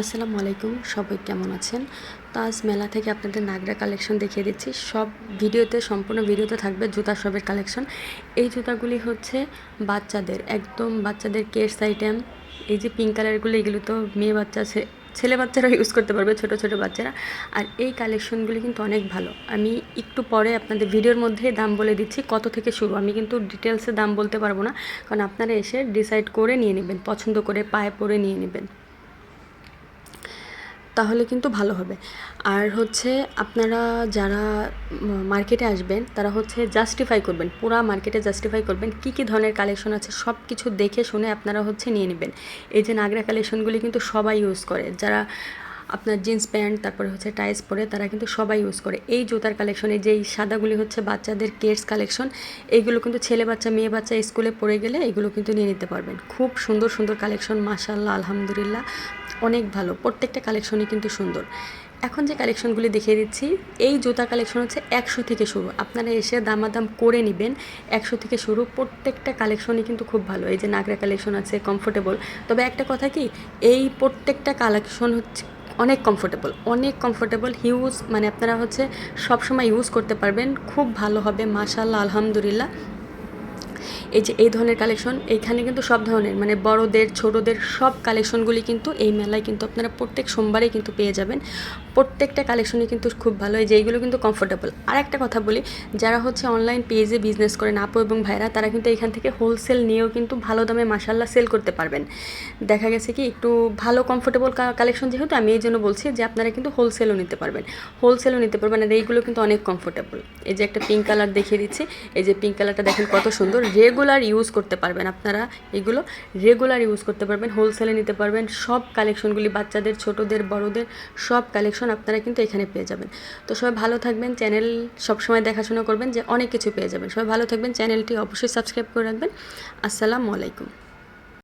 আসসালামু আলাইকুম, সবাই কেমন আছেন? তো আজ মেলা থেকে আপনাদের নাগরা কালেকশন দেখিয়ে দিচ্ছি। সব ভিডিওতে, সম্পূর্ণ ভিডিওতে থাকবে জুতা সবের কালেকশন। এই জুতাগুলি হচ্ছে বাচ্চাদের, একদম বাচ্চাদের কেটস আইটেম। এই যে পিঙ্ক কালারগুলো এগুলো তো মেয়ে বাচ্চা ছেলে বাচ্চারা ইউজ করতে পারবে, ছোট ছোট বাচ্চারা। আর এই কালেকশনগুলি কিন্তু অনেক ভালো। আমি একটু পরে আপনাদের ভিডিওর মধ্যে দাম বলে দিচ্ছি, কত থেকে শুরু। আমি কিন্তু ডিটেলসে দাম বলতে পারব না। কারণ আপনারা এসে ডিসাইড করে নিয়ে নেবেন, পছন্দ করে পায়ে পরে নিয়ে নেবেন। তাহলে কিন্তু ভালো হবে। আর হচ্ছে আপনারা যারা মার্কেটে আসবেন, তারা হচ্ছে জাস্টিফাই করবেন, পুরা মার্কেটে জাস্টিফাই করবেন কী কী ধরনের কালেকশন আছে সব কিছু দেখে শুনে আপনারা হচ্ছে নিয়ে নেবেন। এই যে নাগরা কালেকশনগুলি কিন্তু সবাই ইউজ করে। যারা আপনার জিন্স প্যান্ট তারপরে হচ্ছে টাইস পরে তারা কিন্তু সবাই ইউজ করে। এই জুতার কালেকশনে যেই সাদাগুলি হচ্ছে বাচ্চাদের কেটস কালেকশন এইগুলো কিন্তু ছেলে বাচ্চা, মেয়ে বাচ্চা স্কুলে পড়ে গেলে এগুলো কিন্তু নিয়ে নিতে পারবেন। খুব সুন্দর সুন্দর কালেকশন মাশাল্লাহ আলহামদুলিল্লাহ, অনেক ভালো। প্রত্যেকটা কালেকশনই কিন্তু সুন্দর। এখন যে কালেকশনগুলি দেখিয়ে দিচ্ছি, এই জুতা কালেকশন হচ্ছে একশো থেকে শুরু। আপনারা এসে দামাদাম করে নেবেন একশো থেকে শুরু। প্রত্যেকটা কালেকশনই কিন্তু খুব ভালো। এই যে নাগরা কালেকশন আছে কমফোর্টেবল তবে একটা কথা কি, এই প্রত্যেকটা কালেকশন হচ্ছে অনেক কমফোর্টেবল অনেক কমফোর্টেবল হিউজ মানে আপনারা হচ্ছে সবসময় ইউজ করতে পারবেন, খুব ভালো হবে মাশাল্লাহ আলহামদুলিল্লাহ। এই যে, এই ধরনের কালেকশন এইখানে কিন্তু সব ধরনের মানে বড়দের, ছোটদের সব কালেকশনগুলি কিন্তু এই মেলায় কিন্তু আপনারা প্রত্যেক সোমবারেই কিন্তু পেয়ে যাবেন। প্রত্যেকটা কালেকশনই কিন্তু খুব ভালো, এই যে এইগুলো কিন্তু কমফোর্টেবল আর একটা কথা বলি, যারা হচ্ছে অনলাইন পেজে বিজনেস করেন, আপু এবং ভাইরা, তারা কিন্তু এখান থেকে হোলসেল নিয়েও কিন্তু ভালো দামে মাসাল্লাহ সেল করতে পারবেন। দেখা গেছে কি, একটু ভালো কমফোর্টেবল কালেকশন যেহেতু, আমি এই জন্য বলছি যে, আপনারা কিন্তু হোলসেলও নিতে পারবেন। হোলসেলও নিতে পারবেন আর এইগুলো কিন্তু অনেক কমফোর্টেবল এই যে, একটা পিঙ্ক কালার দেখিয়ে দিচ্ছি, এই যে পিঙ্ক কালারটা দেখেন কত সুন্দর রেগুলার ইউজ করতে পারবেন আপনারা। এগুলো রেগুলার ইউজ করতে পারবেন হোলসেলে নিতে পারবেন। সব কালেকশনগুলি বাচ্চাদের, ছোটদের, বড়দের, সব কালেকশন আপনারা কিন্তু এখানে পেয়ে যাবেন। তো সবাই ভালো থাকবেন চ্যানেল সবসময় দেখাশোনা করবেন যে অনেক কিছু পেয়ে যাবেন। সবাই ভালো থাকবেন চ্যানেলটি অবশ্যই সাবস্ক্রাইব করে রাখবেন। আসসালামু আলাইকুম।